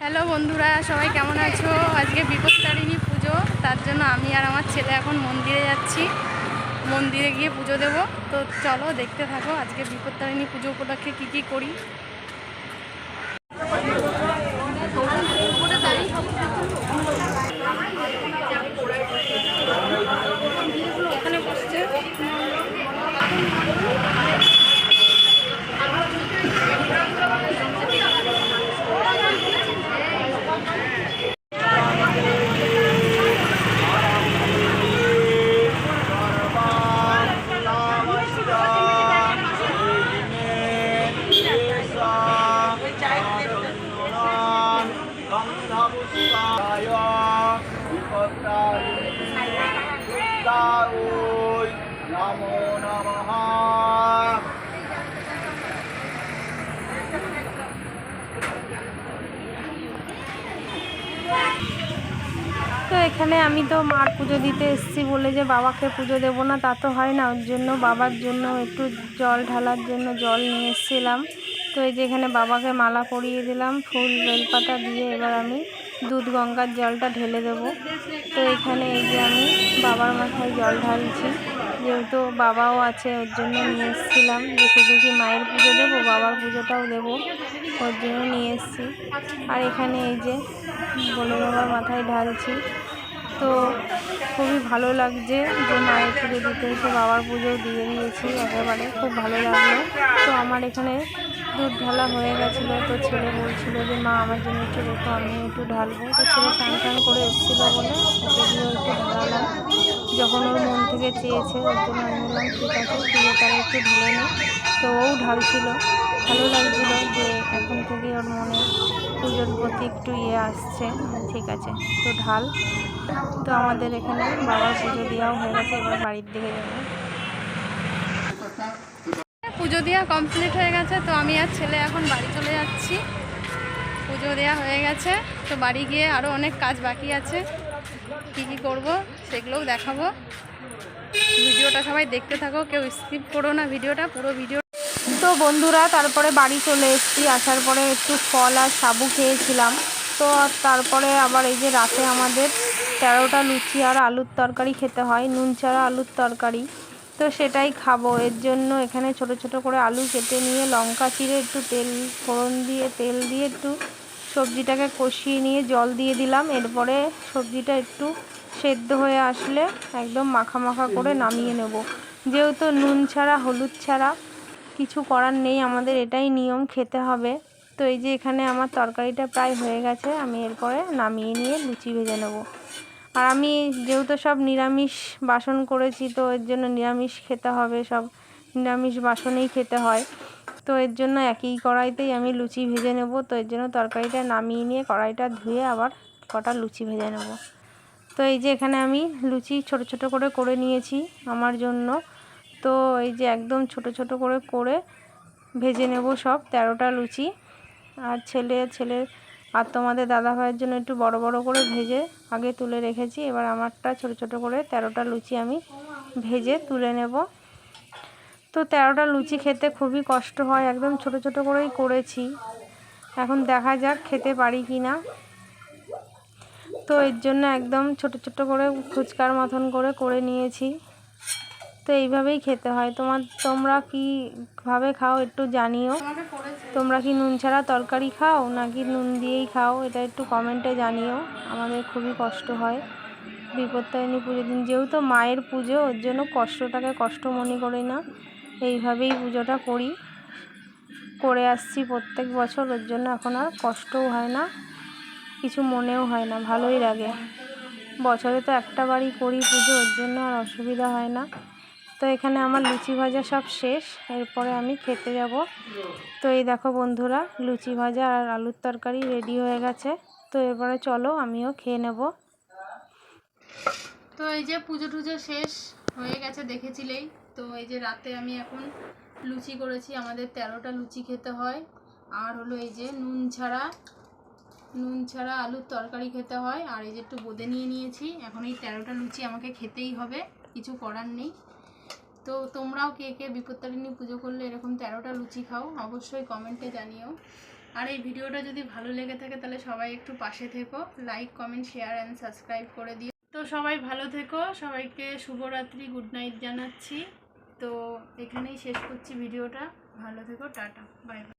Hello বন্ধুরা, সবাই কেমন আছো? আজকে বিপত্তারিণী পুজো, তার জন্য আমি আর আমার ছেলে এখন মন্দিরে যাচ্ছি। মন্দিরে গিয়ে পুজো দেব। তো চলো দেখতে থাকো আজকে বিপত্তারিণী পুজো উপলক্ষে কী কী করি এখানে বসছে তো এখানে আমি তো মার পুজো দিতে এসেছি বলে যে বাবাকে পুজো দেবো না, তা তো হয় না। ওর জন্য, বাবার জন্য একটু জল ঢালার জন্য জল নিয়ে এসেছিলাম। তো এই যে এখানে বাবাকে মালা পরিয়ে দিলাম, ফুল বেলপাতা দিয়ে এবার আমি দুধ গঙ্গার জলটা ঢেলে দেবো। তো এখানে এই যে আমি বাবার মাথায় জল ঢালছি। যেহেতু বাবাও আছে, ওর জন্য নিয়ে এসেছিলাম। যে শুধু কি মায়ের পুজো দেবো, বাবার পুজোটাও দেবো, ওর জন্য নিয়ে এসেছি। আর এখানে এই যে বলে বাবার মাথায় ঢালছি। তো খুবই ভালো লাগছে যে মায়ের পুজো দিতে এসে বাবার পুজো দিয়ে দিয়েছি একেবারে, খুব ভালো লাগল। তো আমার এখানে দুধ ঢালা হয়ে গেছিল, তো ছেলে বলছিল যে, মা, আমার জন্য একটু রেখো আমি একটু ঢালবো। তো ছেলে স্নান টান করে এসেছিল বলে ওকে দিয়ে একটু ঢালালাম। যখন ওর মন থেকে চেয়েছে, ওর জন্য আমি বললাম, ঠিক আছে পুজো তারা একটু ঢেলে নি। তো ও ঢালছিল। ভালো লাগছিল যে এখন থেকে ওর মনে পুজোর প্রতি একটু ইয়ে আসছে। ঠিক আছে তো ঢাল। তো আমাদের এখানে বাবার পুজো দেওয়াও হয়ে গেছে, এবার বাড়ির দিকে যাব। পুজো দেওয়া কমপ্লিট হয়ে গেছে, তো আমি আর ছেলে এখন বাড়ি চলে যাচ্ছি। পুজো দেওয়া হয়ে গেছে, তো বাড়ি গিয়ে আরও অনেক কাজ বাকি আছে। কী কী করব সেগুলোও দেখাবো। ভিডিওটা সবাই দেখতে থাকো, কেউ স্কিপ করো না ভিডিওটা, পুরো ভিডিও তো বন্ধুরা, তারপরে বাড়ি চলে এসেছি। আসার পরে একটু ফল আর সাবু খেয়েছিলাম। তো তারপরে আবার এই যে রাতে আমাদের তেরোটা লুচি আর আলুর তরকারি খেতে হয়, নুন ছাড়া আলুর তরকারি। তো সেটাই খাব। এর জন্য এখানে ছোট ছোট করে আলু কেটে নিয়ে লঙ্কা চিড়ে একটু তেল, ফোড়ন দিয়ে, তেল দিয়ে একটু সবজিটাকে কষিয়ে নিয়ে জল দিয়ে দিলাম। এরপরে সবজিটা একটু সেদ্ধ হয়ে আসলে একদম মাখা মাখা করে নামিয়ে নেব। যেহেতু নুন ছাড়া, হলুদ ছাড়া কিছু করার নেই, আমাদের এটাই নিয়ম, খেতে হবে। তো এই যে এখানে আমার তরকারিটা প্রায় হয়ে গেছে, আমি এরপরে নামিয়ে নিয়ে লুচি ভেজে নেব। আর আমি যেহেতু সব নিরামিষ বাসন করেছি, তো এর জন্য নিরামিষ খেতে হবে, সব নিরামিষ বাসনেই খেতে হয়। তো এর জন্য একই কড়াইতেই আমি লুচি ভেজে নেব। তো এর জন্য তরকারিটা নামিয়ে নিয়ে কড়াইটা ধুয়ে আবার কটা লুচি ভেজে নেব। তো এই যে এখানে আমি লুচি ছোট ছোট করে করে নিয়েছি, আমার জন্য। তো এই যে একদম ছোট ছোট করে করে ভেজে নেব সব তেরোটা লুচি। আর ছেলে ছেলের আর তোমাদের দাদা ভাইয়ের জন্য একটু বড় বড় করে ভেজে আগে তুলে রেখেছি। এবার আমারটা ছোট ছোট করে তেরোটা লুচি আমি ভেজে তুলে নেব। তো তেরোটা লুচি খেতে খুবই কষ্ট হয়, একদম ছোট ছোট করেই করেছি। এখন দেখা যাক খেতে পারি কি না। তো এর জন্য একদম ছোট ছোট করে ফুচকার মতন করে করে নিয়েছি। তো এইভাবেই খেতে হয়। তোমার, তোমরা কীভাবে খাও একটু জানিও। তোমরা কি নুন ছাড়া তরকারি খাও নাকি নুন দিয়েই খাও এটা একটু কমেন্টে জানিও। আমাদের খুবই কষ্ট হয়। বিপত্তারিণী পুজোর দিন যেহেতু মায়ের পুজো, ওর জন্য কষ্টটাকে কষ্ট মনে করি না। এইভাবেই পুজোটা করি। করে আসছি প্রত্যেক বছর, ওর জন্য এখন আর কষ্টও হয় না, কিছু মনেও হয় না, ভালোই লাগে। বছরে তো একটা বাড়ি করি পুজো, ওর জন্য আর অসুবিধা হয় না। তো এখানে আমার লুচি ভাজা সব শেষ। এরপরে আমি খেতে যাব। তো এই দেখো বন্ধুরা, লুচি ভাজা আর আলুর তরকারি রেডি হয়ে গেছে। তো এরপরে চলো আমিও খেয়ে নেব। তো এই যে পুজো টুজো শেষ হয়ে গেছে দেখেছিলেই। তো এই যে রাতে আমি এখন লুচি করেছি, আমাদের তেরোটা লুচি খেতে হয়। আর হলো এই যে নুন ছাড়া নুন ছাড়া আলুর তরকারি খেতে হয়। আর এই যে একটু বোঁদে নিয়ে নিয়েছি। এখন এই তেরোটা লুচি আমাকে খেতেই হবে, কিছু করার নেই। তো তোমরাও কে কে বিপত্তারিণী পুজো করলে এরকম তেরোটা লুচি খাও, অবশ্যই কমেন্টে জানিও। আর এই ভিডিওটা যদি ভালো লেগে থাকে তাহলে সবাই একটু পাশে থেকো like comment share and subscribe করে দিও। তো সবাই ভালো থেকো, সবাইকে শুভরাত্রি গুড নাইট জানাচ্ছি। তো এখানেই শেষ করছি ভিডিওটা, ভালো থেকো, টাটা বাই বাই